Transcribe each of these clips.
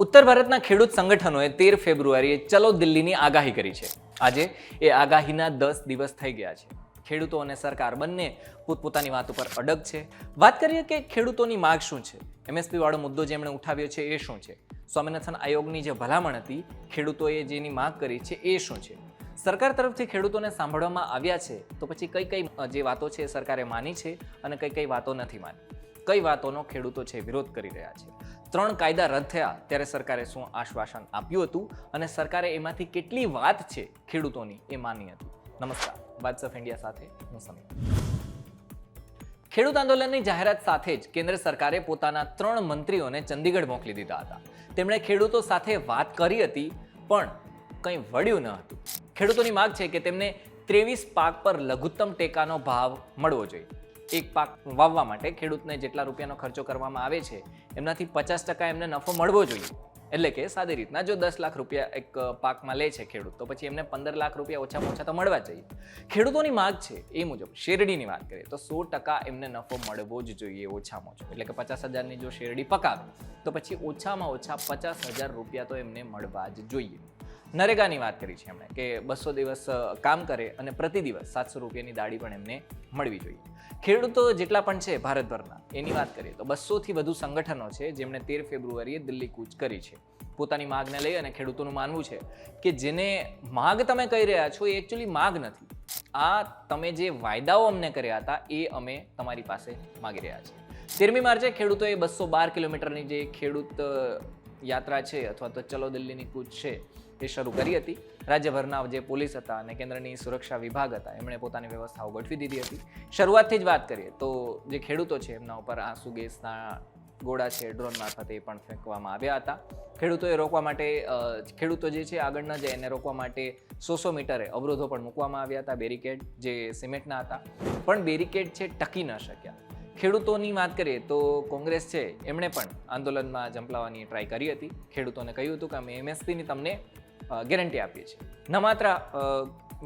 ઉત્તર ભારતના ખેડૂત સંગઠનોએ તેર ફેબ્રુઆરીએ ચલો દિલ્હીની આગાહી કરી છે. આજે એ આગાહીના દસ દિવસ થઈ ગયા છે. ખેડૂતો અને સરકાર બંને પોતપોતાની વાત ઉપર અડગ છે. વાત કરીએ કે ખેડૂતોની માગ શું છે? એમએસપી વાળો મુદ્દો જેમણે ઉઠાવ્યો છે એ શું છે? સ્વામિનાથન આયોગની જે ભલામણ હતી, ખેડૂતોએ જેની માગ કરી છે એ શું છે? સરકાર તરફથી ખેડૂતોને સાંભળવામાં આવ્યા છે, તો પછી કઈ કઈ જે વાતો છે એ સરકારે માની છે અને કઈ કઈ વાતો નથી માની? કઈ વાતોનો ખેડૂતો છે વિરોધ કરી રહ્યા છે? ત્રણ કાયદા રદ થયા, ત્યારે સરકારે શું આશ્વાસન આપ્યું હતું અને સરકારે એમાંથી કેટલી વાત છે ખેડૂતોની એ માની હતી. નમસ્કાર બાદસ ઓફ ઇન્ડિયા સાથે હું સમીર. ખેડૂત આંદોલનની જાહેરાત સાથે જ કેન્દ્ર સરકારે પોતાના ત્રણ મંત્રીઓને ચંદીગઢ મોકલી દીધા હતા. તેમણે ખેડૂતો સાથે વાત કરી હતી, પણ કંઈ વળ્યું ન હતું. ખેડૂતોની માગ છે કે તેમને ત્રેવીસ પાક પર લઘુત્તમ ટેકાનો ભાવ મળવો જોઈએ. એક પાક વાવવા માટે ખેડૂતને જેટલા રૂપિયાનો ખર્ચો કરવામાં આવે છે, એમનાથી પચાસ ટકા એમને નફો મળવો જોઈએ. એટલે કે સાદી રીતના જો દસ લાખ રૂપિયા એક પાકમાં લે છે ખેડૂત, તો પછી એમને પંદર લાખ રૂપિયા ઓછામાં ઓછા તો મળવા જોઈએ. ખેડૂતોની માગ છે એ મુજબ, શેરડીની વાત કરીએ, તો સો ટકા એમને નફો મળવો જ જોઈએ ઓછામાં ઓછો. એટલે કે પચાસ હજારની જો શેરડી પકાવે, તો પછી ઓછામાં ઓછા પચાસ હજાર રૂપિયા તો એમને મળવા જ જોઈએ. નરેગાની વાત કરી છે એમણે કે બસો દિવસ કામ કરે અને પ્રતિ દિવસ સાતસો રૂપિયાની દાડી પણ એમને મળવી જોઈએ. ખેડૂતો જેટલા પણ છે ભારતભરના, એની વાત કરીએ તો બસોથી વધુ સંગઠનો છે જેમણે તેર ફેબ્રુઆરીએ દિલ્હી કૂચ કરી છે. પોતાની માગને લઈ અને ખેડૂતોનું માનવું છે કે જેને માગ તમે કહી રહ્યા છો એ એકચ્યુઅલી માગ નથી. આ તમે જે વાયદાઓ અમને કર્યા હતા એ અમે તમારી પાસે માગી રહ્યા છીએ. તેરમી માર્ચે ખેડૂતોએ બસો બાર કિલોમીટરની જે ખેડૂત યાત્રા છે અથવા તો ચલો દિલ્હીની કૂચ છે એ શરૂ કરી હતી. રાજ્યભરના જે પોલીસ હતા અને કેન્દ્રની સુરક્ષા વિભાગ હતા, એમણે પોતાની વ્યવસ્થાઓ ગોઠવી દીધી હતી. શરૂઆતથી જ વાત કરીએ તો જે ખેડૂતો છે, એમના ઉપર આંસુ ગેસના ગોળા છે, ડ્રોન મારફતે પણ ફેંકવામાં આવ્યા હતા. ખેડૂતોએ રોકવા માટે ખેડૂતો જે છે આગળ ન જાય એને રોકવા માટે સો સો મીટરે અવરોધો પણ મૂકવામાં આવ્યા હતા, બેરિકેડ જે સિમેન્ટના હતા. પણ બેરિકેડ છે, ટકી ન શક્યા. ખેડૂતોની વાત કરીએ તો કોંગ્રેસ છે, એમણે પણ આંદોલનમાં ઝંપલાવવાની ટ્રાય કરી હતી. ખેડૂતોને કહ્યું હતું કે અમે એમએસપીની તમને ગેરંટી આપીએ છીએ. ન માત્ર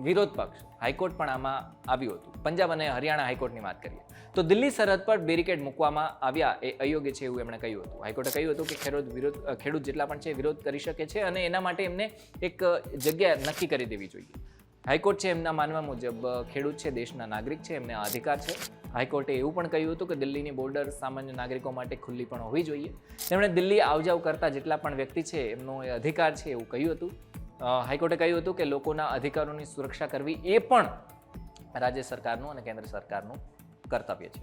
વિરોધ પક્ષ, હાઈકોર્ટ પણ આમાં આવ્યું હતું. પંજાબ અને હરિયાણા હાઈકોર્ટની વાત કરીએ. તો દિલ્હી સરહદ પર બેરિકેડ મૂકવામાં આવ્યા એ અયોગ્ય છે એવું એમણે કહ્યું હતું. હાઈકોર્ટે કહ્યું હતું કે ખેડૂત વિરોધ ખેડૂત જેટલા પણ છે વિરોધ કરી શકે છે અને એના માટે એમને એક જગ્યા નક્કી કરી દેવી જોઈએ. હાઈકોર્ટ છે એમના માનવા મુજબ ખેડૂત છે, દેશના નાગરિક છે, એમને અધિકાર છે. હાઈકોર્ટે એવું પણ કહ્યું હતું કે દિલ્હીની બોર્ડર સામાન્ય નાગરિકો માટે ખુલ્લી પણ હોવી જોઈએ. તેમણે દિલ્હી આવજાવ કરતા જેટલા પણ વ્યક્તિ છે એમનો એ અધિકાર છે એવું કહ્યું હતું. હાઈકોર્ટે કહ્યું હતું કે લોકોના અધિકારોની સુરક્ષા કરવી એ પણ રાજ્ય સરકારનું અને કેન્દ્ર સરકારનું કર્તવ્ય છે.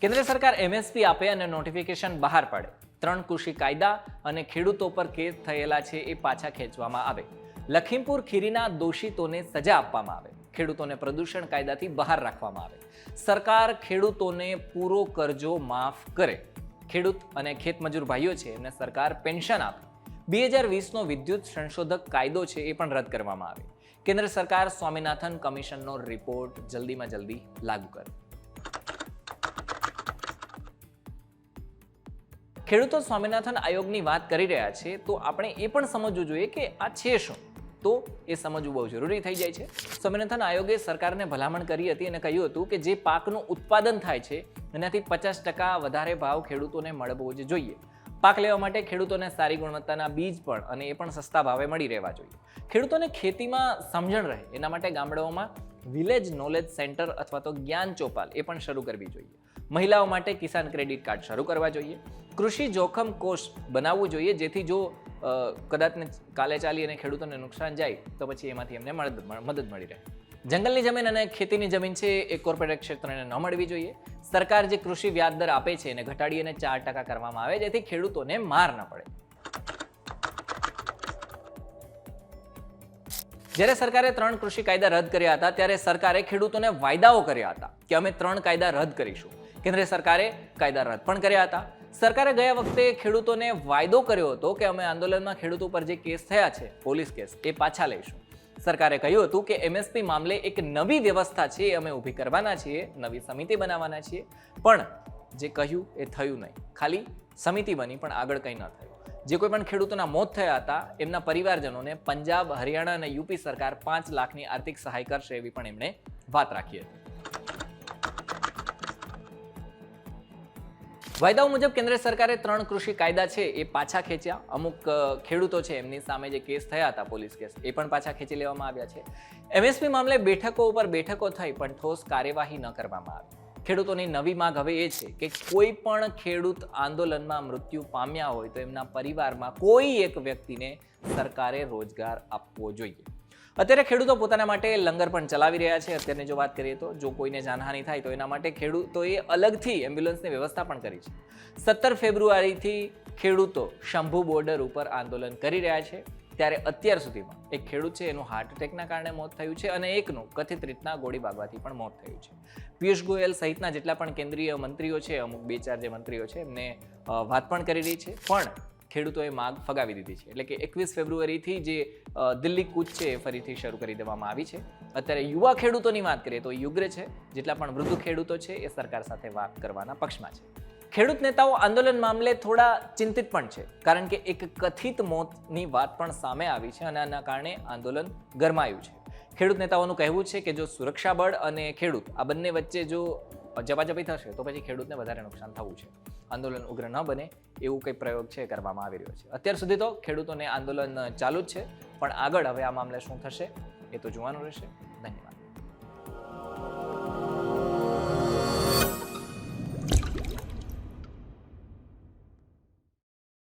કેન્દ્ર સરકાર એમએસપી આપે અને નોટિફિકેશન બહાર પાડે. ત્રણ કૃષિ કાયદા અને ખેડૂતો પર કેસ થયેલા છે એ પાછા ખેંચવામાં આવે. લખીમપુર ખીરીના દોષિતોને સજા આપવામાં આવે. ખેડૂતોને પ્રદૂષણ કાયદાથી બહાર રાખવામાં આવે. સરકાર ખેડૂતોને પૂરો કરજો, માફ કરે. ખેડૂત અને ખેતમજૂર ભાઈઓ છે, એમને સરકાર પેન્શન આપે. બે હજાર વીસનો વિદ્યુત સંશોધક કાયદો છે, એ પણ રદ કરવામાં આવે. કેન્દ્ર સરકાર સ્વામિનાથન કમિશનનો રિપોર્ટ જલ્દીમાં જલ્દી લાગુ કરે. ખેડૂતો સ્વામિનાથન આયોગની વાત કરી રહ્યા છે, તો આપણે એ પણ સમજવું જોઈએ કે આ છે શું? તો એ સમજવું બહુ જરૂરી થઈ જાય છે. સ્વામિનાથન આયોગે સરકારને ભલામણ કરી હતી અને કહ્યું હતું કે જે પાકનું ઉત્પાદન થાય છે, એનાથી પચાસ ટકા વધારે ભાવ ખેડૂતોને મળવો જ જોઈએ. પાક લેવા માટે ખેડૂતોને સારી ગુણવત્તાના બીજ પણ અને એ પણ સસ્તા ભાવે મળી રહેવા જોઈએ. ખેડૂતોને ખેતીમાં સમજણ રહે, એના માટે ગામડાઓમાં વિલેજ નોલેજ સેન્ટર અથવા તો જ્ઞાન ચોપાલ એ પણ શરૂ કરવી જોઈએ. મહિલાઓ માટે કિસાન ક્રેડિટ કાર્ડ શરૂ કરવા જોઈએ. કૃષિ જોખમ કોષ બનાવવું જોઈએ, જેથી જો કદાચને કાલે ચાલી અને ખેડૂતોને નુકસાન જાય, તો પછી એમાંથી એમને મદદ મદદ મળી રહે. જંગલની જમીન અને ખેતીની જમીન છે એ કોર્પોરેટ ક્ષેત્રને ન મળવી જોઈએ. સરકાર જે કૃષિ વ્યાજ દર આપે છે એને ઘટાડી અને ચાર ટકા કરવામાં આવે, જેથી ખેડૂતોને માર ન પડે. જ્યારે સરકારે ત્રણ કૃષિ કાયદા રદ કર્યા હતા, ત્યારે સરકારે ખેડૂતોને વાયદાઓ કર્યા હતા કે અમે ત્રણ કાયદા રદ કરીશું. કેન્દ્ર સરકારે કાયદા રદ પણ કર્યા હતા. સરકારે ગયા વખતે ખેડૂતોને વાયદો કર્યો હતો કે અમે આંદોલનમાં ખેડૂતો પર જે કેસ થયા છે, પોલીસ કેસ, એ પાછા લઈશું. સરકારે કહ્યું હતું કે એમએસપી મામલે એક નવી વ્યવસ્થા છે, એ અમે ઊભી કરવાના છીએ, નવી સમિતિ બનાવવાના છીએ, પણ જે કહ્યું એ થયું નહીં. ખાલી સમિતિ બની, પણ આગળ કંઈ ન થયું. જે કોઈ પણ ખેડૂતોના મોત થયા હતા, એમના પરિવારજનોને પંજાબ, હરિયાણા અને યુપી સરકાર પાંચ લાખની આર્થિક સહાય કરશે એવી પણ એમણે વાત રાખી હતી. વાયદાઓ મુજબ કેન્દ્ર સરકારે ત્રણ કૃષિ કાયદા છે, એ પાછા ખેંચ્યા. અમુક ખેડૂતો છે, એમની સામે જે કેસ થયા હતા પોલીસ કેસ, એ પણ પાછા ખેંચી લેવામાં આવ્યા છે. એમએસપી મામલે બેઠકો ઉપર બેઠકો થઈ, પણ ઠોસ કાર્યવાહી ન કરવામાં આવી. ખેડૂતોની નવી માંગ હવે એ છે કે કોઈ પણ ખેડૂત આંદોલનમાં મૃત્યુ પામ્યા હોય તો એમના પરિવારમાં કોઈ એક વ્યક્તિને સરકારે રોજગાર આપવો જોઈએ. અત્યારે ખેડૂતો પોતાના માટે લંગર પણ ચલાવી રહ્યા છે. અત્યારની જો વાત કરીએ તો જો કોઈને જાનહાની થાય તો એના માટે ખેડૂતોએ અલગથી એમ્બ્યુલન્સની વ્યવસ્થા પણ કરી છે. સત્તર ફેબ્રુઆરીથી ખેડૂતો શંભુ બોર્ડર ઉપર આંદોલન કરી રહ્યા છે. ત્યારે અત્યાર સુધીમાં એક ખેડૂત છે, એનું હાર્ટ એટેકના કારણે મોત થયું છે અને એકનું કથિત રીતના ગોળી વાગવાથી પણ મોત થયું છે. પિયુષ ગોયલ સહિતના જેટલા પણ કેન્દ્રીય મંત્રીઓ છે, અમુક બે ચાર જે મંત્રીઓ છે, એમને વાત પણ કરી રહી છે. પણ ખેડૂતોએ માગ ફગાવી દીધી છે. એટલે કે એકવીસ ફેબ્રુઆરીથી જે દિલ્હી કૂચ છે એ ફરીથી શરૂ કરી દેવામાં આવી છે. અત્યારે યુવા ખેડૂતોની વાત કરીએ તો યુગ્ર છે. જેટલા પણ વૃદ્ધ ખેડૂતો છે એ સરકાર સાથે વાત કરવાના પક્ષમાં છે. ખેડૂત નેતાઓ આંદોલન મામલે થોડા ચિંતિત પણ છે. કારણ કે એક કથિત મોતની વાત પણ સામે આવી છે અને આના કારણે આંદોલન ગરમાયું છે. ખેડૂત નેતાઓનું કહેવું છે કે જો સુરક્ષા બળ અને ખેડૂત આ બંને વચ્ચે જો જપાજપી થશે તો પછી ખેડૂતને વધારે નુકસાન થવું છે. આંદોલન ઉગ્ર ન બને એવું કંઈ પ્રયોગ છે કરવામાં આવી રહ્યો છે. અત્યાર સુધી તો ખેડૂતોને આંદોલન ચાલુ જ છે, પણ આગળ હવે આ મામલે શું થશે એ તો જોવાનું રહેશે.